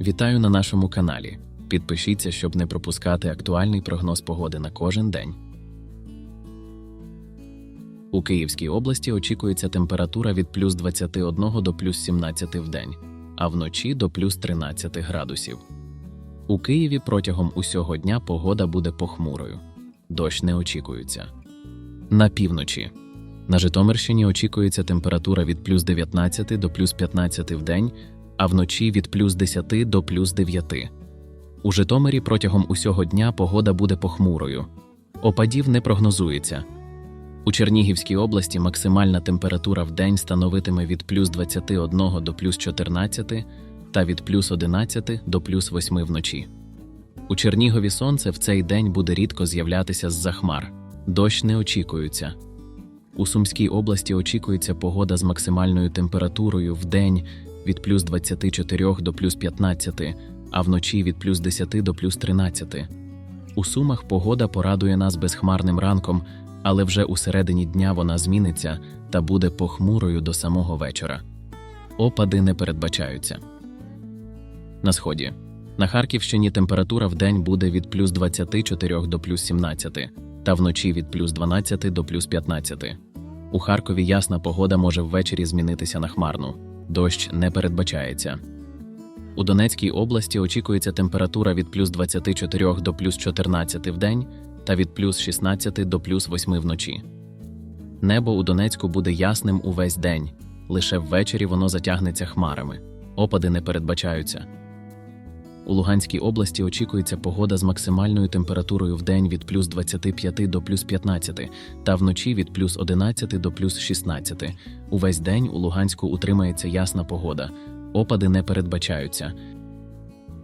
Вітаю на нашому каналі. Підпишіться, щоб не пропускати актуальний прогноз погоди на кожен день. У Київській області очікується температура від плюс 21 до плюс 17 в день, а вночі до плюс 13 градусів. У Києві протягом усього дня погода буде похмурою. Дощ не очікується. На півночі. На Житомирщині очікується температура від плюс 19 до плюс 15 в день, а вночі від плюс 10 до плюс 9. У Житомирі протягом усього дня погода буде похмурою. Опадів не прогнозується. У Чернігівській області максимальна температура в день становитиме від плюс 21 до плюс 14 та від плюс 11 до плюс 8 вночі. У Чернігові сонце в цей день буде рідко з'являтися з-за хмар. Дощ не очікується. У Сумській області очікується погода з максимальною температурою в день від плюс 24 до плюс 15, а вночі від плюс 10 до плюс 13. У Сумах погода порадує нас безхмарним ранком, але вже у середині дня вона зміниться та буде похмурою до самого вечора. Опади не передбачаються. На сході. На Харківщині температура в день буде від плюс 24 до плюс 17, та вночі від плюс 12 до плюс 15. У Харкові ясна погода може ввечері змінитися на хмарну. Дощ не передбачається. У Донецькій області очікується температура від плюс 24 до плюс 14 в день та від плюс 16 до плюс 8 вночі. Небо у Донецьку буде ясним увесь день, лише ввечері воно затягнеться хмарами. Опади не передбачаються. У Луганській області очікується погода з максимальною температурою в день від плюс 25 до плюс 15 та вночі від плюс 11 до плюс 16. Увесь день у Луганську утримається ясна погода. Опади не передбачаються.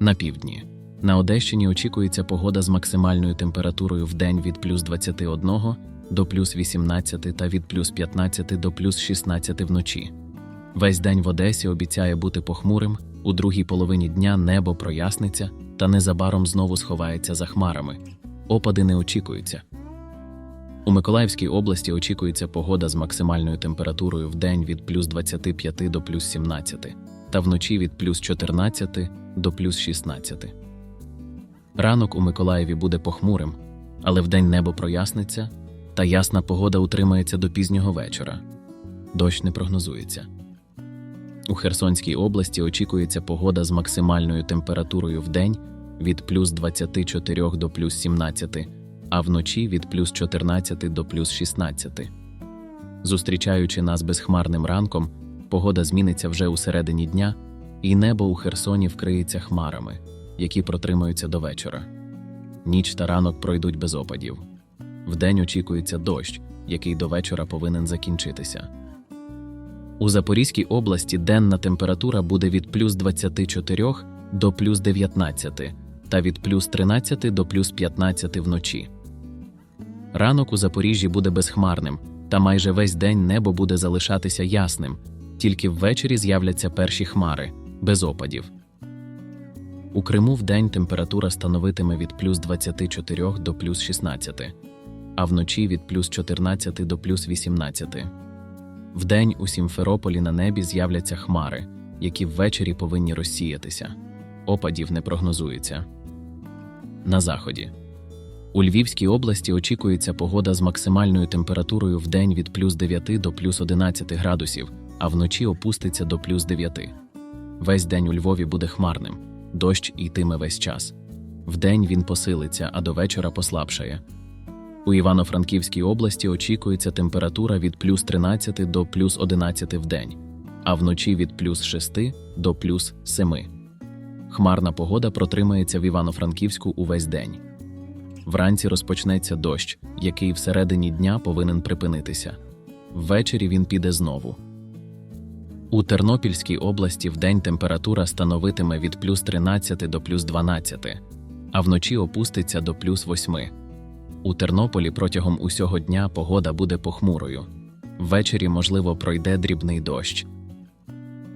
На півдні. На Одещині очікується погода з максимальною температурою в день від плюс 21 до плюс 18 та від плюс 15 до плюс 16 вночі. Весь день в Одесі обіцяє бути похмурим, у другій половині дня небо проясниться та незабаром знову сховається за хмарами. Опади не очікуються. У Миколаївській області очікується погода з максимальною температурою в день від плюс 25 до плюс 17 та вночі від плюс 14 до плюс 16. Ранок у Миколаєві буде похмурим, але вдень небо проясниться, та ясна погода утримається до пізнього вечора. Дощ не прогнозується. У Херсонській області очікується погода з максимальною температурою в день від плюс 24 до плюс 17, а вночі від плюс 14 до плюс 16. Зустрічаючи нас безхмарним ранком, погода зміниться вже у середині дня, і небо у Херсоні вкриється хмарами, які протримаються до вечора. Ніч та ранок пройдуть без опадів. Вдень очікується дощ, який до вечора повинен закінчитися. У Запорізькій області денна температура буде від плюс 24 до плюс 19 та від плюс 13 до плюс 15 вночі. Ранок у Запоріжжі буде безхмарним, та майже весь день небо буде залишатися ясним, тільки ввечері з'являться перші хмари, без опадів. У Криму вдень температура становитиме від плюс 24 до плюс 16, а вночі від плюс 14 до плюс 18. Вдень у Сімферополі на небі з'являться хмари, які ввечері повинні розсіятися. Опадів не прогнозується. На заході. У Львівській області очікується погода з максимальною температурою в день від плюс 9 до плюс 11 градусів, а вночі опуститься до плюс 9. Весь день у Львові буде хмарним, дощ йтиме весь час. Вдень він посилиться, а до вечора послабшає. У Івано-Франківській області очікується температура від плюс 13 до плюс 11 в день, а вночі від плюс 6 до плюс 7. Хмарна погода протримається в Івано-Франківську увесь день. Вранці розпочнеться дощ, який всередині дня повинен припинитися. Ввечері він піде знову. У Тернопільській області вдень температура становитиме від плюс 13 до плюс 12, а вночі опуститься до плюс 8. У Тернополі протягом усього дня погода буде похмурою. Ввечері, можливо, пройде дрібний дощ.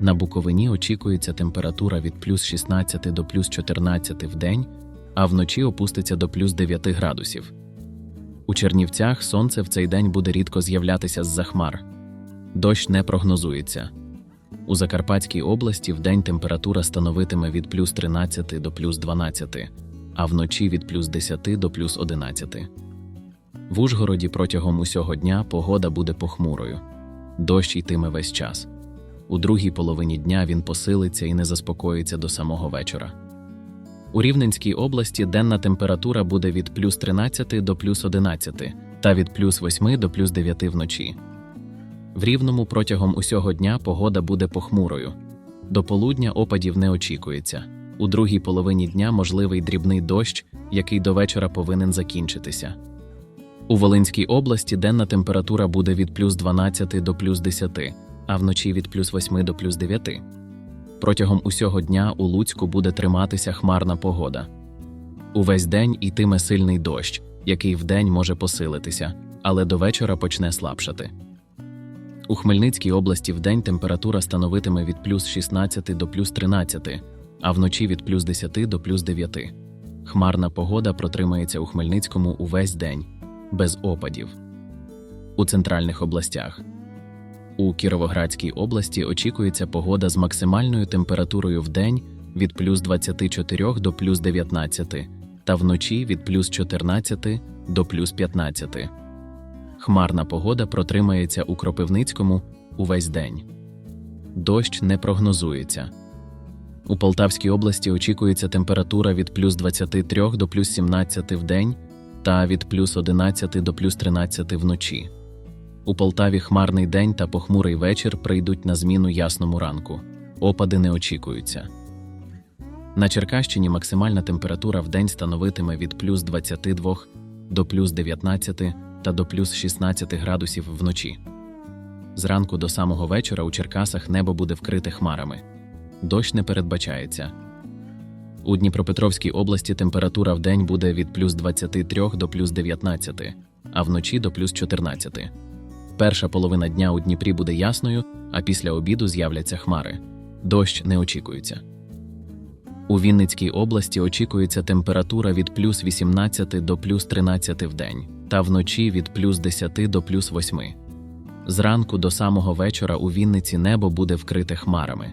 На Буковині очікується температура від плюс 16 до плюс 14 в день, а вночі опуститься до плюс 9 градусів. У Чернівцях сонце в цей день буде рідко з'являтися з-за хмар. Дощ не прогнозується. У Закарпатській області вдень температура становитиме від плюс 13 до плюс 12, а вночі від плюс 10 до плюс 11. В Ужгороді протягом усього дня погода буде похмурою. Дощ йтиме весь час. У другій половині дня він посилиться і не заспокоїться до самого вечора. У Рівненській області денна температура буде від плюс 13 до плюс 11 та від плюс 8 до плюс 9 вночі. В Рівному протягом усього дня погода буде похмурою. До полудня опадів не очікується. У другій половині дня можливий дрібний дощ, який до вечора повинен закінчитися. У Волинській області денна температура буде від плюс 12 до плюс 10, а вночі від плюс 8 до плюс 9. Протягом усього дня у Луцьку буде триматися хмарна погода. Увесь день йтиме сильний дощ, який вдень може посилитися, але до вечора почне слабшати. У Хмельницькій області вдень температура становитиме від плюс 16 до плюс 13, а вночі від плюс 10 до плюс 9. Хмарна погода протримається у Хмельницькому увесь день, без опадів. У центральних областях. У Кіровоградській області очікується погода з максимальною температурою в день від плюс 24 до плюс 19 та вночі від плюс 14 до плюс 15. Хмарна погода протримається у Кропивницькому увесь день. Дощ не прогнозується. У Полтавській області очікується температура від плюс 23 до плюс 17 в день та від плюс 11 до плюс 13 вночі. У Полтаві хмарний день та похмурий вечір прийдуть на зміну ясному ранку. Опади не очікуються. На Черкащині максимальна температура в день становитиме від плюс 22 до плюс 19 та до плюс 16 градусів вночі. Зранку до самого вечора у Черкасах небо буде вкрите хмарами. Дощ не передбачається. У Дніпропетровській області температура в день буде від плюс 23 до плюс 19, а вночі до плюс 14. Перша половина дня у Дніпрі буде ясною, а після обіду з'являться хмари. Дощ не очікується. У Вінницькій області очікується температура від плюс 18 до плюс 13 в день, та вночі від плюс 10 до плюс 8. Зранку до самого вечора у Вінниці небо буде вкрите хмарами,